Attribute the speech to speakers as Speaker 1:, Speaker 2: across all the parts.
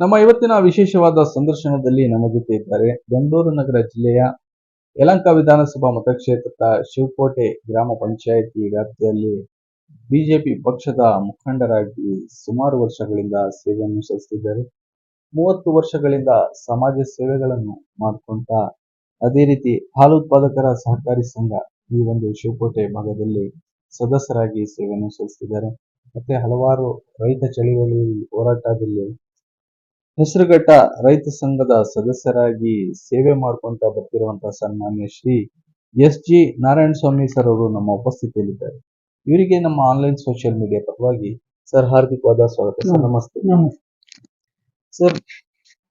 Speaker 1: ನಮ್ಮ ಇವತ್ತಿನ ವಿಶೇಷವಾದ ಸಂದರ್ಶನದಲ್ಲಿ ನಮ್ಮ ಜೊತೆ ಇದ್ದಾರೆ ಬೆಂಗಳೂರು ನಗರ ಜಿಲ್ಲೆಯ ಯಲಂಕ ವಿಧಾನಸಭಾ ಮತಕ್ಷೇತ್ರದ ಶಿವಕೋಟೆ ಗ್ರಾಮ ಪಂಚಾಯಿತಿ ವ್ಯಾಪ್ತಿಯಲ್ಲಿ ಬಿಜೆಪಿ ಪಕ್ಷದ ಮುಖಂಡರಾಗಿ ಸುಮಾರು ವರ್ಷಗಳಿಂದ ಸೇವೆಯನ್ನು ಸಲ್ಲಿಸುತ್ತಿದ್ದಾರೆ ಮೂವತ್ತು ವರ್ಷಗಳಿಂದ ಸಮಾಜ ಸೇವೆಗಳನ್ನು ಮಾಡ್ಕೊಂತ ಅದೇ ರೀತಿ ಹಾಲು ಉತ್ಪಾದಕರ ಸಹಕಾರಿ ಸಂಘ ಈ ಒಂದು ಶಿವಕೋಟೆ ಭಾಗದಲ್ಲಿ ಸದಸ್ಯರಾಗಿ ಸೇವೆಯನ್ನು ಸಲ್ಲಿಸಿದ್ದಾರೆ ಮತ್ತೆ ಹಲವಾರು ರೈತ ಚಳವಳಿ ಹೋರಾಟದಲ್ಲಿ ಹೆಸರುಘಟ್ಟ ರೈತ ಸಂಘದ ಸದಸ್ಯರಾಗಿ ಸೇವೆ ಮಾಡ್ಕೊಂತ ಬರ್ತಿರುವಂತಹ ಸನ್ಮಾನ್ಯ Shri S G Narayana Swamy sir ಅವರು ನಮ್ಮ ಉಪಸ್ಥಿತಿಯಲ್ಲಿದ್ದಾರೆ. ಇವರಿಗೆ ನಮ್ಮ ಆನ್ಲೈನ್ ಸೋಷಿಯಲ್ ಮೀಡಿಯಾ ಪರವಾಗಿ ಸರ್ ಹಾರ್ದಿಕವಾದ ಸ್ವಾಗತ ಸರ್. ನಮಸ್ತೆ. ಸರ್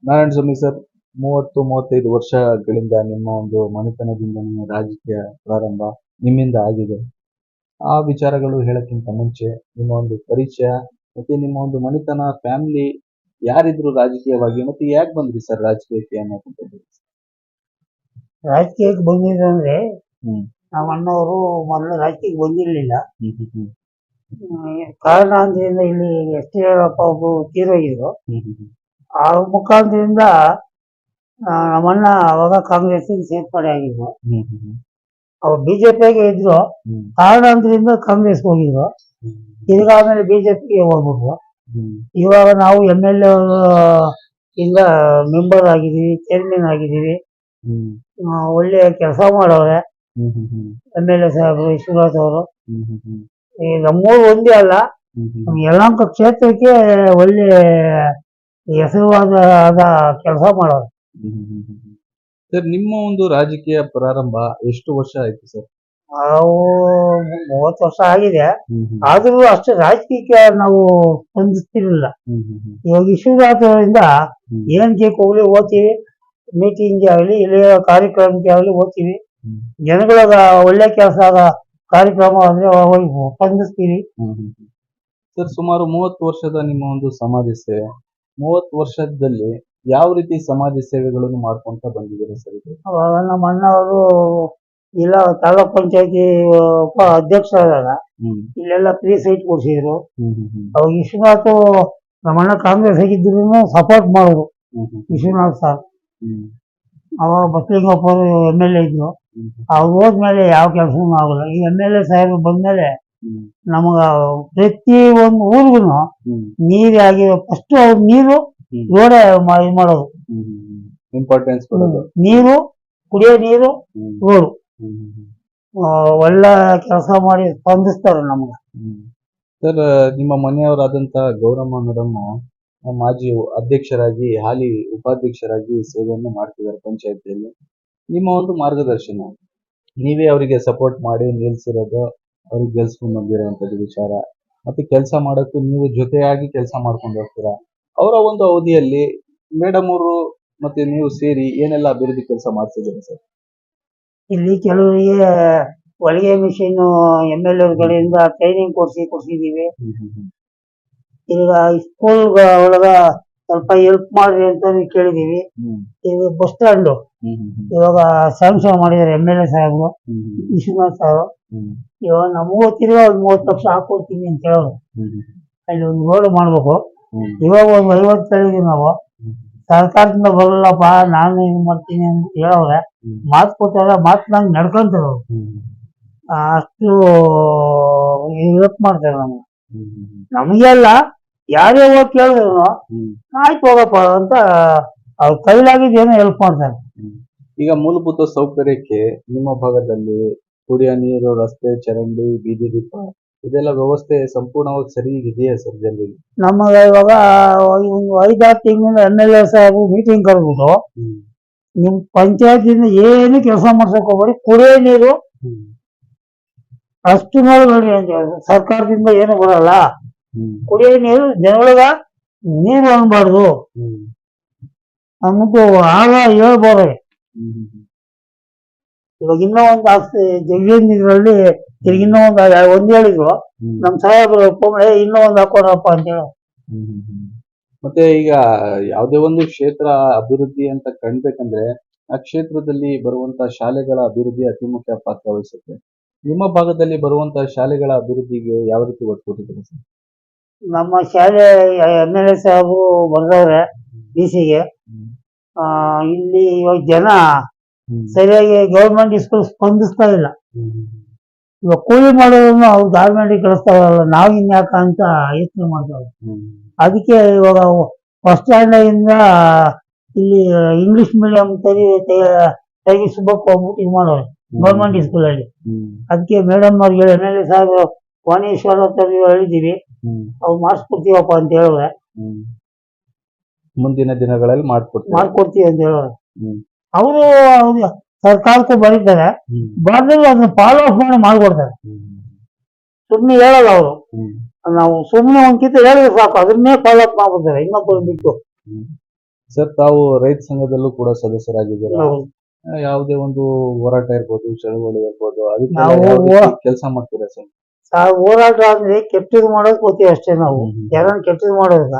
Speaker 1: ನಾರಾಯಣ ಸ್ವಾಮಿ ಸರ್ ಮೂವತ್ತು ಮೂವತ್ತೈದು ವರ್ಷಗಳಿಂದ ನಿಮ್ಮ ಒಂದು ಮನೆತನದಿಂದ ನಿಮ್ಮ ರಾಜಕೀಯ ಪ್ರಾರಂಭ ನಿಮ್ಮಿಂದ ಆಗಿದೆ. ಆ ವಿಚಾರಗಳು ಹೇಳಕ್ಕಿಂತ ಮುಂಚೆ ನಿಮ್ಮ ಒಂದು ಪರಿಚಯ ಮತ್ತೆ ನಿಮ್ಮ ಒಂದು ಮನೆತನ ಫ್ಯಾಮಿಲಿ ಯಾರಿದ್ರು ರಾಜಕೀಯವಾಗಿ ಮತ್ತೆ ಯಾಕೆ ಬಂದ್ರಿ ಸರ್ ರಾಜಕೀಯಕ್ಕೆ ಅನ್ನೋದು
Speaker 2: ರಾಜಕೀಯಕ್ಕೆ ಬಂದಿದ್ದು ಅಂದ್ರೆ
Speaker 1: ಹ್ಮ್.
Speaker 2: ನಮ್ಮ ಅಣ್ಣವರು ಮೊದಲು ರಾಜಕೀಯಕ್ಕೆ ಬಂದಿರಲಿಲ್ಲ.
Speaker 1: ಹ್ಮ್ ಹ್ಮ್ ಹ್ಮ್.
Speaker 2: ಕಾರಣಾಂತರದಿಂದ ಇಲ್ಲಿ ಎಸ್ ಟಿ ಯಡಿಯೂರಪ್ಪ ಒಬ್ಬರು ತೀರೋಗಿದ್ರು.
Speaker 1: ಹ್ಮ್ ಹ್ಮ್ ಹ್ಮ್.
Speaker 2: ಆ ಮುಖಾಂತರದಿಂದ ಆ, ನಮ್ಮಣ್ಣ ಅವಾಗ ಕಾಂಗ್ರೆಸ್ ಸೇರ್ಪಡೆ ಆಗಿದ್ರು.
Speaker 1: ಹ್ಮ್ ಹ್ಮ್ ಹ್ಮ್.
Speaker 2: ಅವ್ರು ಬಿಜೆಪಿಗೆ ಇದ್ರು.
Speaker 1: ಹ್ಮ್.
Speaker 2: ಕಾರಣಾಂತರದಿಂದ ಕಾಂಗ್ರೆಸ್ ಹೋಗಿದ್ರು. ತಿರ್ಗ ಆಮೇಲೆ ಬಿಜೆಪಿಗೆ ಹೋಗ್ಬಿಟ್ರು. ಇವಾಗ ನಾವು ಎಂ ಎಲ್ ಎ ಇಂದ ಮೆಂಬರ್ ಆಗಿದ್ದೀವಿ ಚೇರ್ಮನ್ ಆಗಿದ್ದೀವಿ.
Speaker 1: ಒಳ್ಳೆಯ
Speaker 2: ಆ, ಒಳ್ಳೆ ಕೆಲಸ
Speaker 1: ಹ್ಮ್
Speaker 2: ಎಂ ಎಲ್ ಎ ಸಾಹೇಬರು ವಿಶ್ವನಾಥ್ ಅವರು. ಈ ನಮ್ಮೂರು ಒಂದೇ ಅಲ್ಲ ನಮ್ಮ ಯಲಹಂಕ ಕ್ಷೇತ್ರಕ್ಕೆ ಒಳ್ಳೆ ಹೆಸರುವಾದ ಕೆಲಸ ಮಾಡೋರು
Speaker 1: ಸರ್ ನಿಮ್ಮ ಒಂದು ರಾಜಕೀಯ ಪ್ರಾರಂಭ ಎಷ್ಟು ವರ್ಷ ಆಯ್ತು ಸರ್?
Speaker 2: ನಾವು ಮೂವತ್ತು ವರ್ಷ ಆಗಿದೆ. ಆದ್ರೂ ಅಷ್ಟು ರಾಜಕೀಯಕ್ಕೆ ನಾವು ಸ್ಪಂದಿಸ್ತಿರ್ಲಿಲ್ಲ ಇವಾಗ
Speaker 1: ವಿಶ್ವನಾಥರಿಂದ.
Speaker 2: ಏನ್ ಕೇಕ್ ಹೋಗ್ಲಿ ಓದ್ತೀವಿ ಮೀಟಿಂಗ್ಗೆ ಆಗಲಿ ಇಲ್ಲಿ ಕಾರ್ಯಕ್ರಮಕ್ಕೆ ಆಗಲಿ ಓದ್ತೀವಿ. ಜನಗಳ ಒಳ್ಳೆ ಕೆಲಸ ಆದ ಕಾರ್ಯಕ್ರಮ ಅಂದ್ರೆ ಸ್ಪಂದಿಸ್ತೀವಿ.
Speaker 1: ಸರ್ ಸುಮಾರು ಮೂವತ್ತು ವರ್ಷದ ನಿಮ್ಮ ಒಂದು ಸಮಾಜ ಸೇವೆ. ಮೂವತ್ತು ವರ್ಷದಲ್ಲಿ ಯಾವ ರೀತಿ ಸಮಾಜ ಸೇವೆಗಳನ್ನು ಮಾಡ್ಕೊಂತ ಬಂದಿದ್ದೀರಾ ಸರ್
Speaker 2: ನಮ್ಮ ಅಣ್ಣವರು ಇಲ್ಲ ತಾಲೂಕ್ ಪಂಚಾಯತಿ ಉಪ ಅಧ್ಯಕ್ಷರಾದಾಗ ಇಲ್ಲೆಲ್ಲ ಫ್ರೀ ಸೈಟ್ ಕೊಡ್ಸಿದ್ರು. ಅವಾಗ ವಿಶ್ವನಾಥ್ ನಮ್ಮ ಅಣ್ಣ ಕಾಂಗ್ರೆಸ್ ಆಗಿದ್ರು ಸಪೋರ್ಟ್
Speaker 1: ಮಾಡಿದ್ರು.
Speaker 2: ವಿಶ್ವನಾಥ್ ಸರ್ ಅವಾಗ ಬಸಲಿಂಗಪ್ಪ ಅವರು ಎಂ ಎಲ್ ಎ ಇದ್ರು. ಅವ್ರು ಹೋದ್ಮೇಲೆ ಯಾವ ಕೆಲಸನೂ ಆಗಲ್ಲ. ಈ ಎಂ ಎಲ್ ಎ ಸಾಹೇಬರು ಬಂದ್ಮೇಲೆ ನಮಗ ಪ್ರತಿ ಒಂದು ಊರಿಗೂ ನೀರು ಆಗಿ ಫಸ್ಟ್ ಅವ್ರ ನೀರು. ರೋಡೇ ಮಾಡೋದು.
Speaker 1: ಇಂಪಾರ್ಟೆನ್ಸ್ ಕೊಡೋದು.
Speaker 2: ನೀರು ಕುಡಿಯೋ ನೀರು ರೋಡು. ಆ, ಒಳ್ಳೆ ಕೆಲಸ ಮಾಡಿ ಸ್ಪಂದಿಸ್ತಾರೆ ನಮ್ಗೆ.
Speaker 1: ಸರ್ ನಿಮ್ಮ ಮನೆಯವರಾದಂತಹ ಗೌರಮ್ಮ ಮೇಡಮ್ ಮಾಜಿ ಅಧ್ಯಕ್ಷರಾಗಿ ಹಾಲಿ ಉಪಾಧ್ಯಕ್ಷರಾಗಿ ಸೇವೆಯನ್ನು ಮಾಡ್ತಿದ್ದಾರೆ ಪಂಚಾಯತಿಯಲ್ಲಿ. ನಿಮ್ಮ ಒಂದು ಮಾರ್ಗದರ್ಶನ ನೀವೇ ಅವರಿಗೆ ಸಪೋರ್ಟ್ ಮಾಡಿ ನಿಲ್ಸಿರೋದು ಅವ್ರಿಗೆ ಗೆಲ್ಸ್ಕೊಂಡು ಬಂದಿರೋಂಥದ್ದು ವಿಚಾರ. ಮತ್ತೆ ಕೆಲಸ ಮಾಡೋಕ್ಕೂ ನೀವು ಜೊತೆಯಾಗಿ ಕೆಲಸ ಮಾಡ್ಕೊಂಡು ಹೋಗ್ತೀರಾ? ಅವರ ಒಂದು ಅವಧಿಯಲ್ಲಿ ಮೇಡಮ್ ಅವರು ಮತ್ತೆ ನೀವು ಸೇರಿ ಏನೆಲ್ಲ ಅಭಿವೃದ್ಧಿ ಕೆಲಸ ಮಾಡ್ತಿದ್ದೀರಾ ಸರ್?
Speaker 2: ಇಲ್ಲಿ ಕೆಲವರಿಗೆ ಹೊಲಿಗೆ ಮಿಷಿನ್ ಎಂ ಎಲ್ ಕಡೆಯಿಂದ ಟ್ರೈನಿಂಗ್ ಕೊಡ್ಸಿ ಕೊಡ್ಸಿದೀವಿ. ಈಗ ಸ್ಕೂಲ್ ಒಳಗ ಸ್ವಲ್ಪ ಹೆಲ್ಪ್ ಮಾಡ್ರಿ ಅಂತ ಕೇಳಿದೀವಿ. ಈಗ ಬಸ್ ಸ್ಟ್ಯಾಂಡ್ ಇವಾಗ ಸ್ಯಾಂಕ್ಷನ್ ಮಾಡಿದಾರೆ ಎಂ ಎಲ್ ಎ ಸಾಹೇಬ್ರು, ವಿಶ್ವನಾಥ್ ಸಾಹೇಬರು
Speaker 1: ಹ್ಮ್
Speaker 2: ಇವಾಗ ನಮಗೂ ತಿರ್ಗಾ ಒಂದ್ ಮೂವತ್ತು ಲಕ್ಷ ಹಾಕೊಡ್ತೀನಿ ಅಂತ ಹೇಳೋರು. ಅಲ್ಲಿ ಒಂದು ರೋಡ್ ಮಾಡ್ಬೇಕು. ಇವಾಗ ಒಂದು ಐವತ್ತು ಹೇಳಿದೀವಿ ನಾವು ಸರ್ಕಾರದಿಂದ ಬರಲ್ಲಪ್ಪ ನಾನು ಏನ್ ಮಾಡ್ತೀನಿ ಅಂತ ಹೇಳವ್ರೆ. ಮಾತು ಕೊಟ್ಟಾಗ ಮಾತು ನಂಗೆ ನಡ್ಕೊಂತಾರ ಅಷ್ಟು ಹೆಲ್ಪ್ ಮಾಡ್ತಾರೆ ನಮ್ಗೆ. ನಮಗೆಲ್ಲ ಯಾರೇ ಹೋಗಿ ಕೇಳಿದ್ರು ಆಯ್ತು ಹೋಗಪ್ಪ ಅಂತ ಅವ್ರ ಕೈಲಾಗಿದ್ದು ಏನೋ ಹೆಲ್ಪ್ ಮಾಡ್ತಾರೆ.
Speaker 1: ಈಗ ಮೂಲಭೂತ ಸೌಕರ್ಯಕ್ಕೆ ನಿಮ್ಮ ಭಾಗದಲ್ಲಿ ಕುಡಿಯೋ ನೀರು ರಸ್ತೆ ಚರಂಡಿ ಬೀದಿ ದೀಪ ಇದೆಲ್ಲ ವ್ಯವಸ್ಥೆ ಸಂಪೂರ್ಣವಾಗಿ ಸರಿ ಇದೆಯಾ ಸರ್ ಜನರಿಗೆ?
Speaker 2: ನಮಗೆ ಇವಾಗ ಒಂದು ಐದಾರು ತಿಂಗಳಿಂದ ಎಂ ಎಲ್ ಎ ಸಾಹೇಬ್ ಮೀಟಿಂಗ್ ಕರೆದ್ಬಿಟ್ಟು
Speaker 1: ಹ್ಮ್.
Speaker 2: ನಿಮ್ ಪಂಚಾಯತಿಂದ ಏನು ಕೆಲಸ ಮಾಡ್ಸಕ್ ಹೋಗ್ಬೇಡಿ ಕುಡಿಯೋ ನೀರು ಅಷ್ಟು ನೋಡ್ಬೇಡಿ ಅಂತ ಹೇಳಿದ್ರು. ಸರ್ಕಾರದಿಂದ ಏನು ಬರಲ್ಲ.
Speaker 1: ಹ್ಮ್.
Speaker 2: ಕುಡಿಯೋ ನೀರು ಜನಗಳಿಗ ನೀರು ಅನ್ಬಾರ್ದು.
Speaker 1: ಹ್ಮ್.
Speaker 2: ಅಂದ್ಬಿಟ್ಟು ಆಗ ಹೇಳ್ಬೋದ್ರಿ
Speaker 1: ಹ್ಮ್.
Speaker 2: ಇವಾಗ ಇನ್ನೂ ಒಂದು ಆಸ್ತಿ ಜಗ್ಗಿ ಇದ್ರಲ್ಲಿ ತಿರ್ಗಿ ಇನ್ನೂ ಒಂದು ಒಂದ್ ಹೇಳಿದ್ರು. ನಮ್ ಸಾಹೇಬ್ರು ಇನ್ನೂ ಒಂದು ಹಾಕೋಣಪ್ಪ ಅಂತ ಹೇಳಿ.
Speaker 1: ಮತ್ತೆ ಈಗ ಯಾವುದೇ ಒಂದು ಕ್ಷೇತ್ರ ಅಭಿವೃದ್ಧಿ ಅಂತ ಕಾಣ್ಬೇಕಂದ್ರೆ ಆ ಕ್ಷೇತ್ರದಲ್ಲಿ ಬರುವಂತ ಶಾಲೆಗಳ ಅಭಿವೃದ್ಧಿ ಅತಿ ಮುಖ್ಯ ಪಾತ್ರ ವಹಿಸುತ್ತೆ. ನಿಮ್ಮ ಭಾಗದಲ್ಲಿ ಬರುವಂತ ಶಾಲೆಗಳ ಅಭಿವೃದ್ಧಿಗೆ ಯಾವ ರೀತಿ ಒತ್ತು ಕೊಟ್ಟಿದ್ದೀರಿ ಸರ್?
Speaker 2: ನಮ್ಮ ಶಾಲೆ ಎಂ ಎಲ್ ಎ ಸಾಹೇಬು ಬರ್ದವ್ರೆ ಡಿ ಸಿಗೆ. ಇಲ್ಲಿ ಇವಾಗ ಜನ ಸರಿಯಾಗಿ ಗೌರ್ಮೆಂಟ್ ಸ್ಕೂಲ್ ಸ್ಪಂದಿಸ್ತಾ ಇಲ್ಲ. ಇವಾಗ ಕೂಲಿ ಮಾಡೋದನ್ನು ಅವ್ರು ಗಾರ್ಮೆಂಟ್ ಕಳಿಸ್ತಾವಲ್ಲ ನಾವು ಇನ್ಯಾಕ ಅಂತ ಯೋಚನೆ ಮಾಡ್ತಾವೆ ಅದಕ್ಕೆ ಇವಾಗ ಫಸ್ಟ್ ಸ್ಟ್ಯಾಂಡಿಂದ ಇಲ್ಲಿ ಇಂಗ್ಲಿಷ್ ಮೀಡಿಯಂ ತೆಗಿ ಸುಬ್ಬಕ್ಕೆ ಹೋಗ್ಬಿಟ್ಟು ಇದು ಮಾಡೋರು ಗೌರ್ಮೆಂಟ್ ಸ್ಕೂಲಲ್ಲಿ. ಅದಕ್ಕೆ ಮೇಡಮ್ ಅವ್ರಿಗೆ ಎಂ ಎಲ್ ಎ ಸಾಹೇಬ್ ವಾಣೇಶ್ವರ
Speaker 1: ಹ್ಮ್.
Speaker 2: ಅವ್ರು ಮಾಡಿಸ್ಕೊಡ್ತೀವಪ್ಪ ಅಂತ ಹೇಳಿದ್ರೆ
Speaker 1: ಮುಂದಿನ ದಿನಗಳಲ್ಲಿ ಮಾಡ್ಕೊಡ್ತೀವಿ
Speaker 2: ಮಾಡ್ಕೊಡ್ತೀವಿ ಅಂತ
Speaker 1: ಹ್ಮ್.
Speaker 2: ಅವರು ಸರ್ಕಾರಕ್ಕೂ ಬರೀತಾರೆ. ಬರ್ದಿಲ್ಲ ಅದನ್ನ ಫಾಲೋ ಅಪ್ ಮಾಡಿ ಮಾಡ್ಕೊಡ್ತಾರೆ. ಸುಮ್ಮನೆ ಹೇಳಲ್ಲ ಅವರು. ನಾವು ಸುಮ್ಮನೆ ಒಂದ್ಕಿಂತ ಹೇಳಿದ್ರೆ ಸಾಕು. ಅದನ್ನೇ ಫಾಲೋ ಅಪ್ ಮಾಡ್ಬಿಡ್ತಾರೆ ಇನ್ನೊಬ್ಬರು ಬಿಟ್ಟು.
Speaker 1: ಸರ್ ತಾವು ರೈತ ಸಂಘದಲ್ಲೂ ಕೂಡ ಸದಸ್ಯರಾಗಿದ್ದೀರಾ? ಯಾವುದೇ ಒಂದು ಹೋರಾಟ ಇರ್ಬೋದು ಚಳವಳಿ ಇರ್ಬೋದು
Speaker 2: ನಾವು
Speaker 1: ಕೆಲಸ ಮಾಡ್ತೀರಾ ಸರ್?
Speaker 2: ಹೋರಾಟ ಅಂದ್ರೆ ಕೆಟ್ಟದ್ ಮಾಡೋದ್ ಗೊತ್ತೀವಿ ಅಷ್ಟೇ ನಾವು. ಯಾರನ್ನ ಕೆಟ್ಟದ್ ಮಾಡೋದಿಲ್ಲ.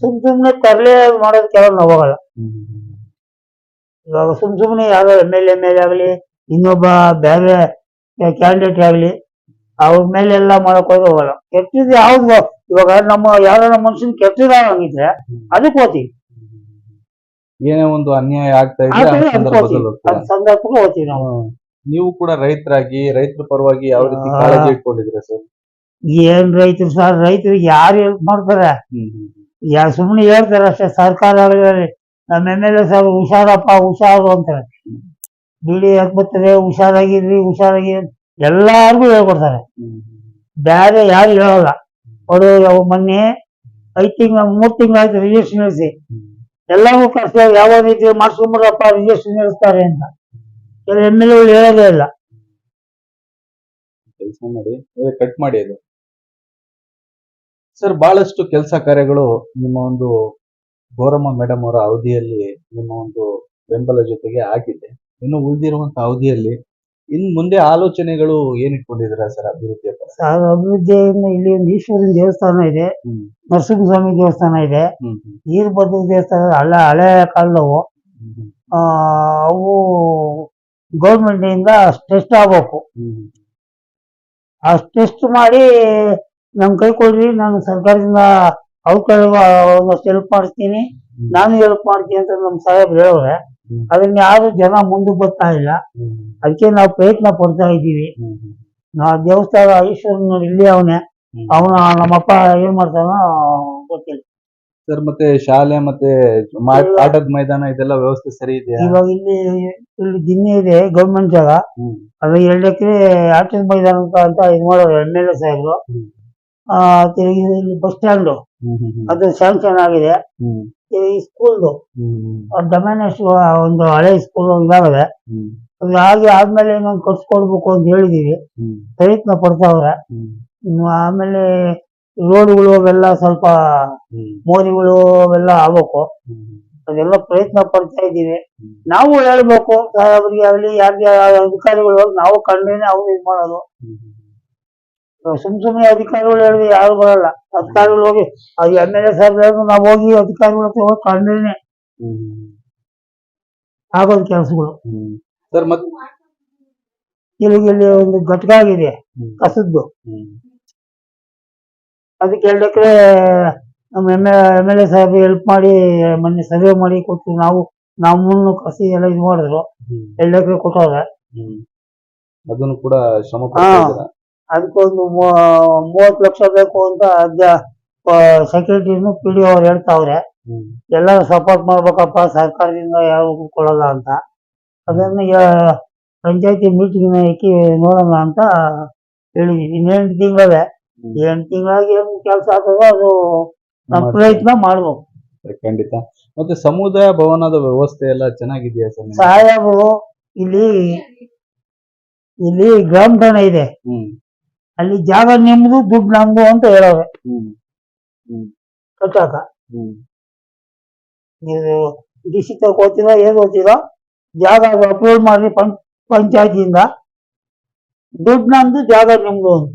Speaker 2: ಸುಮ್ ಸುಮ್ನೆ ತರಲೆ ಮಾಡೋದ್ ಕೆಲವ್ ನಾವು ಹೋಗಲ್ಲ. ಇವಾಗ ಸುಮ್ ಸುಮ್ನೆ ಯಾರೋ ಎಂ ಎಲ್ ಎಂ ಎಲ್ ಆಗಲಿ ಇನ್ನೊಬ್ಬ ಬೇರೆ ಕ್ಯಾಂಡಿಡೇಟ್ ಆಗಲಿ ಅವ್ರ ಮೇಲೆ ಎಲ್ಲ ಮಾಡಕ್ ಹೋದ್ರೆ ಹೋಗಲ್ಲ. ಕೆಟ್ಟದ್ದು ಯಾವ್ದು ಇವಾಗ ನಮ್ಮ ಯಾರ ಮನುಷ್ಯನ್ ಕೆಟ್ಟದಾಗಿದ್ರೆ ಅದಕ್ಕೆ ಹೋಗ್ತೀವಿ
Speaker 1: ಏನೇ ಒಂದು ಅನ್ಯಾಯ ಆಗ್ತಾ
Speaker 2: ಇದೆ ಸಂದರ್ಭಕ್ಕೆ ಹೋಗ್ತೀವಿ ನಾವು.
Speaker 1: ನೀವು ಕೂಡ ರೈತರಾಗಿ ರೈತರ ಪರವಾಗಿ ಯಾವ ರೀತಿ ಕಾಳಜಿ ಇಟ್ಕೊಂಡಿದ್ರೆ ಸರ್?
Speaker 2: ಏನ್ ರೈತರು ಸರ್ ರೈತರಿಗೆ ಯಾರು ಹೆಲ್ಪ್ ಮಾಡ್ತಾರೆ? ಸುಮ್ಮನೆ ಹೇಳ್ತಾರೆ ಅಷ್ಟೇ ಸರ್ಕಾರ ಆಗಲಿ ನಮ್ಮ ಎಂ ಎಲ್ ಎ ಸಾಹೇಬ್ ಹುಷಾರಪ್ಪ, ಹುಷಾರು ಅಂತಾರೆ ಬಿಡಿ ಯಾಕೆ ಬರ್ತದೆ ಹುಷಾರಾಗಿರ್ರಿ, ಹುಷಾರಾಗಿ ಎಲ್ಲಾರ್ಗು ಹೇಳ್ಕೊಡ್ತಾರೆ. ಬೇರೆ ಯಾರು ಹೇಳಲ್ಲ. ಅವರು ಮೊನ್ನೆ ಐದು ತಿಂಗಳ, ಮೂರ್ ತಿಂಗಳಾಯ್ತು ರಿಜಿಸ್ಟ್ರೇಷನ್ ನಿಲ್ಲಿಸಿ ಎಲ್ಲವೂ ಕಷ್ಟ ಯಾವ ರೀತಿ ಮಾಡ್ಸ್ಕೊಂಬಿಡ್ರಪ್ಪ ರಿಜಿಸ್ಟ್ರೇಷನ್ ನಿಲ್ಲಿಸ್ತಾರೆ ಅಂತ. ಕೆಲ ಎಂ ಎಲ್ ಎಗಳು ಹೇಳೋದೇ ಇಲ್ಲ.
Speaker 1: ಕೆಲಸ ಮಾಡಿ ಕಟ್ ಮಾಡಿ ಅದು. ಸರ್, ಬಹಳಷ್ಟು ಕೆಲಸ ಕಾರ್ಯಗಳು ನಿಮ್ಮ ಒಂದು ಗೌರಮ್ಮ ಮೇಡಮ್ ಅವರ ಅವಧಿಯಲ್ಲಿ ನಿಮ್ಮ ಒಂದು ಬೆಂಬಲ ಜೊತೆಗೆ ಆಗಿದೆ. ಇನ್ನು ಉಳಿದಿರುವಂತ ಅವಧಿಯಲ್ಲಿ ಇನ್ ಮುಂದೆ ಆಲೋಚನೆಗಳು ಏನು ಇಟ್ಕೊಂಡಿದ್ದೀರಾ ಸರ್ ಅಭಿವೃದ್ಧಿಯ ಪರ?
Speaker 2: ಸಾರ್ ಅಭಿವೃದ್ಧಿಯಿಂದ ಇಲ್ಲಿ ಒಂದು ಈಶ್ವರನ ದೇವಸ್ಥಾನ ಇದೆ
Speaker 1: ನರಸಿಂಹ
Speaker 2: ಸ್ವಾಮಿ ದೇವಸ್ಥಾನ ಇದೆ.
Speaker 1: ಹ್ಮ್ ಹ್ಮ್.
Speaker 2: ಈರ್ಭದ್ರ ದೇವಸ್ಥಾನ ಹಳೆ ಹಳೆ ಕಾಲದವು. ಆ, ಅವು ಗೌರ್ಮೆಂಟ್ ಇಂದ ಟೆಸ್ಟ್ ಆಗ್ಬೇಕು.
Speaker 1: ಹ್ಮ್
Speaker 2: ಆ ಟೆಸ್ಟ್ ಮಾಡಿ ನಮ್ ಕೈ ಕೊಡ್ರಿ ನಾನು ಸರ್ಕಾರದಿಂದ ಅವ್ರ ಒಂದಷ್ಟು ಹೆಲ್ಪ್ ಮಾಡ್ತೀನಿ. ನಾನು ಹೆಲ್ಪ್ ಮಾಡ್ತೀನಿ ಅಂತ ನಮ್ ಸಾಹೇಬ್ ಹೇಳವ್ರೆ. ಅದನ್ನ ಯಾರು ಜನ ಮುಂದೆ ಬರ್ತಾ ಇಲ್ಲ. ಅದಕ್ಕೆ ನಾವು ಪ್ರಯತ್ನ ಪಡ್ತಾ ಇದ್ದೀವಿ. ನಾ ದೇವಸ್ಥಾನ ಈಶ್ವರನ ಇಲ್ಲಿ ಅವನೇ. ಅವನ ನಮ್ಮಪ್ಪ ಏನ್ ಮಾಡ್ತಾನೋ ಗೊತ್ತಿಲ್ಲ.
Speaker 1: ಸರ್ ಮತ್ತೆ ಶಾಲೆ ಮತ್ತೆ ಮಾ- ಆಟದ ಮೈದಾನ ಇದೆಲ್ಲ ವ್ಯವಸ್ಥೆ ಸರಿ ಇದೆ
Speaker 2: ಇವಾಗ ಇಲ್ಲಿ ಇಲ್ಲಿ ದಿನ್ನೆ ಇದೆ ಗೌರ್ಮೆಂಟ್ ಜಾಗ.
Speaker 1: ಅದ್ರ
Speaker 2: ಅದು ಎರಡು ಎಕರೆ ಆಟದ ಮೈದಾನ ಅಂತ ಅಂತ ಇದು ಮಾಡೋರು ಎಂ ಎಲ್ ಎ ಸಾಹೇಬ್ರು. ಆ, ತಿರುಗಿ ಇಲ್ಲಿ ಬಸ್ ಸ್ಟ್ಯಾಂಡ್ ಅದು ಸ್ಯಾಂಕ್ಷನ್ ಆಗಿದೆ.
Speaker 1: ಈ
Speaker 2: ತಿರ್ಗಿ ಸ್ಕೂಲ್ದು ಡೊಮೆನಸ್ ಒಂದು ಹಳೆ ಸ್ಕೂಲ್ ಇದಾಗದೆ ಅದು ಹಾಗೆ ಆದ್ಮೇಲೆ ಇನ್ನೊಂದು ಕಟ್ಸ್ಕೊಡ್ಬೇಕು ಅಂತ ಹೇಳಿದೀವಿ. ಪ್ರಯತ್ನ ಪಡ್ತಾವ್ರೆ. ಆಮೇಲೆ ರೋಡ್ಗಳು ಅವೆಲ್ಲ ಸ್ವಲ್ಪ ಮೋರಿಗಳು ಅವೆಲ್ಲ ಆಗ್ಬೇಕು. ಅದೆಲ್ಲ ಪ್ರಯತ್ನ ಪಡ್ತಾ ಇದ್ದೀವಿ. ನಾವು ಹೇಳ್ಬೇಕು. ಸಾಹೇಬ್ರಿಗೆ ಆಗಲಿ ಯಾರಿಗೆ ಅಧಿಕಾರಿಗಳು ನಾವು ಕಂಡ್ರೇನೆ ಅವ್ರು ಇದು ಮಾಡೋದು. ಸುಮ್ ಸುಮ್ಮನೆ ಅಧಿಕಾರಿಗಳು ಹೇಳಿದ್ರೆ ಯಾರು ಬರಲ್ಲ. ಅಧಿಕಾರಿಗಳು ಹೋಗಿ ಅದು ಎಂ ಎಲ್ ಎ ಸಾಹೇಬ್ ಹೇಳಿದ್ರು ನಾವು ಹೋಗಿ ಅಧಿಕಾರಿಗಳ ಹತ್ರ ಹೋಗಿ ಕಂಡ್ರೇನೆ ಆಗೋದು ಕೆಲಸಗಳು.
Speaker 1: ಸರ್ ಮತ್
Speaker 2: ಇಲ್ಲಿ ಇಲ್ಲಿ ಒಂದು ಘಟಕ ಆಗಿದೆ ಕಸದ್ದು. ಅದಕ್ಕೆ ಎರಡು ಎಕರೆ ನಮ್ಮ ಎಂ ಎಂ ಎಲ್ ಎ ಸಾಹೇಬ್ ಹೆಲ್ಪ್ ಮಾಡಿ ಮೊನ್ನೆ ಸರ್ವೆ ಮಾಡಿ ಕೊಟ್ಟು ನಾವು ನಮ್ಮನ್ನು ಕಸಿ ಎಲ್ಲ ಇದು ಮಾಡಿದ್ರು. ಎರಡು ಎಕರೆ ಕೊಟ್ಟವ್ರೆ.
Speaker 1: ಅದನ್ನು ಕೂಡ ಶ್ರಮ
Speaker 2: ಅದಕ್ಕೊಂದು ಮೂವತ್ತು ಲಕ್ಷ ಬೇಕು ಅಂತ ಅಧ್ಯ ಸೆಕ್ಯೂರಿಟಿನು ಪಿ ಡಿ ಅವ್ರು ಹೇಳ್ತಾವ್ರೆ. ಎಲ್ಲರೂ ಸಪೋರ್ಟ್ ಮಾಡ್ಬೇಕಪ್ಪ ಸರ್ಕಾರದಿಂದ ಯಾವ ಕೊಡಲ್ಲ ಅಂತ. ಅದನ್ನ ಪಂಚಾಯತಿ ಮೀಟಿಂಗ್ ಹಾಕಿ ನೋಡೋಣ ಅಂತ ಹೇಳಿದ್ವಿ ಇನ್ನೆಂಟು ತಿಂಗಳೇ. ಎಂಟು ತಿಂಗಳಾಗಿ ಏನು ಕೆಲಸ ಆಗ್ತದೋ ಅದು ನಮ್ಮ. ಪ್ರಯತ್ನ ಮಾಡ್ಬೇಕು
Speaker 1: ಖಂಡಿತ. ಮತ್ತೆ ಸಮುದಾಯ ಭವನದ ವ್ಯವಸ್ಥೆ ಎಲ್ಲ ಚೆನ್ನಾಗಿದೆಯಾ ಸರ್?
Speaker 2: ಸಾಹೇಬರು ಇಲ್ಲಿ ಇಲ್ಲಿ ಗ್ರಾಮ ಠಾಣೆ ಇದೆ ಅಲ್ಲಿ ಜಾಗ ನಿಮ್ದು ದುಡ್ಡು ನಮ್ದು ಅಂತ ಹೇಳೋರು ಕಟ್ಟಾಕ ನೀವು ಡಿಸ್ಟಿಕ್ ಓದ್ತೀರೋ ಏನ್ ಓದ್ತೀರೋ ಜಾಗ ಅಪ್ಲೋಡ್ ಮಾಡಿ ಪಂ ಪಂಚಾಯತಿಯಿಂದ ದುಡ್ಡು ನಮ್ದು ಜಾಗ ನಿಮ್ದು ಅಂತ.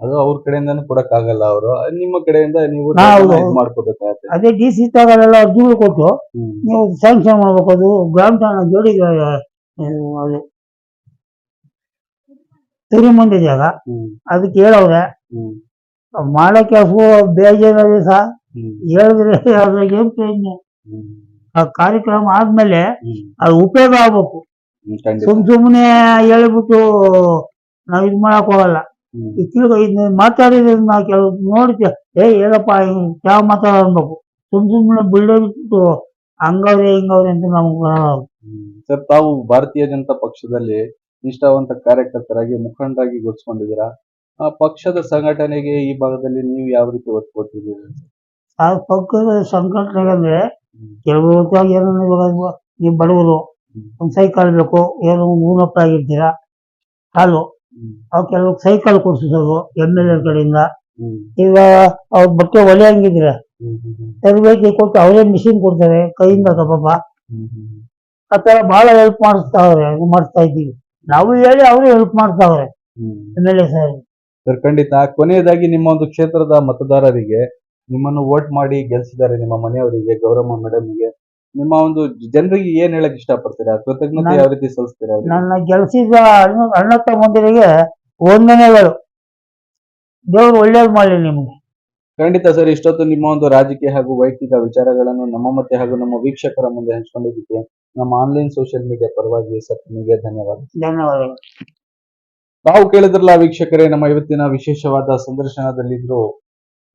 Speaker 1: ಅದು ಅವ್ರ ಕಡೆಯಿಂದ ಕೊಡಕ್ ಆಗಲ್ಲ ಅವರು ನಿಮ್ಮ ಕಡೆಯಿಂದ ನೀವು ಮಾಡ್ಕೋಬೇಕಾಗುತ್ತೆ.
Speaker 2: ಅದೇ ಡಿ ಸಿ ತಗೊಳ್ಳೆಲ್ಲ ಅರ್ಜಿಗಳು ಕೊಟ್ಟು ನೀವು ಸ್ಯಾಂಕ್ಷನ್ ಮಾಡ್ಬೇಕು. ಅದು ಗ್ರಾಮ ಠಾಣೆ ಜೋಡಿ ಅದು ತುರಿ ಜಾಗ. ಅದಕ್ಕೆ ಹೇಳವ್ರೆ ಮಾಡಕ್ಕೆ ಬೇಜಾರಲ್ಲಿ ಸಹ ಹೇಳಿದ್ರೆ ಅದ್ರಾಗ ಏನ್ ಪ್ರಯೋಜನ? ಆ ಕಾರ್ಯಕ್ರಮ ಆದ್ಮೇಲೆ ಅದು ಉಪಯೋಗ ಆಗ್ಬೇಕು. ಸುಮ್ ಸುಮ್ಮನೆ ಹೇಳ್ಬಿಟ್ಟು ನಾವ್ ಇದ್ ಮಾಡಕ್ ಹೋಗಲ್ಲ. ಮಾತಾಡಿದ್ರೆ ನಾವು ಕೆಲವ್ ನೋಡ್ತೀವಿ ಏ ಹೇಳಪ್ಪ ಯಾವ ಮಾತಾಡ ಸುಮ್ ಸುಮ್ ಸುಮ್ಮನೆ ಬಿಟ್ಟು ಹಂಗವ್ರೆ ಹಿಂಗವ್ರೆ ಅಂತ ನಮ್ಗೆ
Speaker 1: ಸರ್ ತಾವು ಭಾರತೀಯ ಜನತಾ ಪಕ್ಷದಲ್ಲಿ ನಿಷ್ಠಾವಂತ ಕಾರ್ಯಕರ್ತರಾಗಿ ಮುಖಂಡರಾಗಿ ಗುರುತಿಸ್ಕೊಂಡಿದ್ದೀರಾ ಆ ಪಕ್ಷದ ಸಂಘಟನೆಗೆ ಈ ಭಾಗದಲ್ಲಿ ನೀವು ಯಾವ ರೀತಿ ಒತ್ತು ಕೊಟ್ಟಿದ್ದೀರಿ
Speaker 2: ಆ ಪಕ್ಷದ ಸಂಘಟನೆ ಅಂದ್ರೆ
Speaker 1: ಹ್ಮ್.
Speaker 2: ಕೆಲವು ಹೊತ್ತಾಗಿ ಏನೋ ಇವಾಗ ನೀವು ಬಡವರು ಒಂದು ಸೈಕಲ್ ಬೇಕು ಏನು ಮೂನಪ್ಪ ಆಗಿರ್ತೀರಾ ಕಾಲು
Speaker 1: ಅವ್ರು
Speaker 2: ಅವ್ ಕೆಲವು ಸೈಕಲ್ ಕೊಡ್ಸಿದ್ರು ಎಂ ಎಲ್ ಎ ಕಡೆಯಿಂದ. ಈಗ ಅವ್ರ ಬಟ್ಟೆ ಒಲೆ ಹಂಗಿದ್ರೆ. ತರಬೇತಿ ಕೊಟ್ಟು ಅವರೇ ಮಿಷಿನ್ ಕೊಡ್ತಾರೆ ಕೈಯಿಂದ.
Speaker 1: ಹ್ಮ್.
Speaker 2: ಆ ತರ ಬಹಳ ಹೆಲ್ಪ್ ಮಾಡಿಸ್ತಾವ್ರೆ ಮಾಡಿಸ್ತಾ ಇದ್ದೀವಿ ನಾವು ಹೇಳಿ ಅವರು ಹೆಲ್ಪ್ ಮಾಡ್ತಾವ್ರೆ. M L A sir
Speaker 1: sir ಖಂಡಿತ. ಕೊನೆಯದಾಗಿ ನಿಮ್ಮ ಒಂದು ಕ್ಷೇತ್ರದ ಮತದಾರರಿಗೆ ನಿಮ್ಮನ್ನು ವೋಟ್ ಮಾಡಿ ಗೆಲ್ಸಿದ್ದಾರೆ ನಿಮ್ಮ ಮನೆಯವರಿಗೆ ಗೌರಮ್ಮ ಮೇಡಮ್ಗೆ ನಿಮ್ಮ ಒಂದು ಜನರಿಗೆ ಏನ್ ಹೇಳಕ್ ಇಷ್ಟಪಡ್ತೀರಾ? ಕೃತಜ್ಞತೆ ಯಾವ ರೀತಿ ಸಲ್ಲಿಸ್ತೀರಾ ಅವ್ರಿಗೆ?
Speaker 2: ನನ್ನ ಗೆಲ್ಸಿದ ಅಣ್ಣ ಅಣ್ಣ ತಮ್ಮಂದಿರಿಗೆ ವಂದನೆಗಳು ದೇವ್ರು ಒಳ್ಳೇದು ಮಾಡಲಿ ನಿಮ್ಗೆ.
Speaker 1: ಖಂಡಿತ ಸರ್ ಇಷ್ಟೊತ್ತು ನಿಮ್ಮ ಒಂದು ರಾಜಕೀಯ ಹಾಗೂ ವೈಯಕ್ತಿಕ ವಿಚಾರಗಳನ್ನು ನಮ್ಮ ಮತ್ತೆ ಹಾಗೂ ನಮ್ಮ ವೀಕ್ಷಕರ ಮುಂದೆ ಹಂಚ್ಕೊಂಡಿದ್ದಕ್ಕೆ ನಮ್ಮ ಆನ್ಲೈನ್ ಸೋಷಿಯಲ್ ಮೀಡಿಯಾ ಪರವಾಗಿ ಸರ್ ನಿಮಗೆ ಧನ್ಯವಾದ.
Speaker 2: ಧನ್ಯವಾದಗಳು.
Speaker 1: ತಾವು ಕೇಳಿದ್ರಲ್ಲ ವೀಕ್ಷಕರೇ ನಮ್ಮ ಇವತ್ತಿನ ವಿಶೇಷವಾದ ಸಂದರ್ಶನದಲ್ಲಿದ್ರು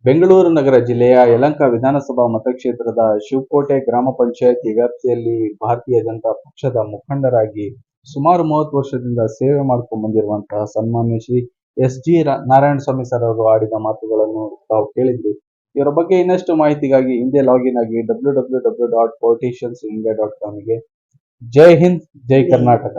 Speaker 1: ಬೆಂಗಳೂರು ನಗರ ಜಿಲ್ಲೆಯ ಯಲಂಕ ವಿಧಾನಸಭಾ ಮತಕ್ಷೇತ್ರದ ಶಿವಕೋಟೆ ಗ್ರಾಮ ಪಂಚಾಯತಿ ವ್ಯಾಪ್ತಿಯಲ್ಲಿ ಭಾರತೀಯ ಜನತಾ ಪಕ್ಷದ ಮುಖಂಡರಾಗಿ ಸುಮಾರು ಮೂವತ್ತು ವರ್ಷದಿಂದ ಸೇವೆ ಮಾಡ್ಕೊಂಡು ಬಂದಿರುವಂತಹ ಸನ್ಮಾನ್ಯ Shri S G Narayana Swamy sir ಅವರು ಆಡಿದ ಮಾತುಗಳನ್ನು ತಾವು ಕೇಳಿದ್ರಿ ಇವರ ಬಗ್ಗೆ ಇನ್ನಷ್ಟು ಮಾಹಿತಿಗಾಗಿ ಹಿಂದೆ ಲಾಗಿನ್ ಆಗಿ W W W dot politicians India dot ಕಾಮ್ಗೆ ಜೈ ಹಿಂದ್, ಜೈ ಕರ್ನಾಟಕ.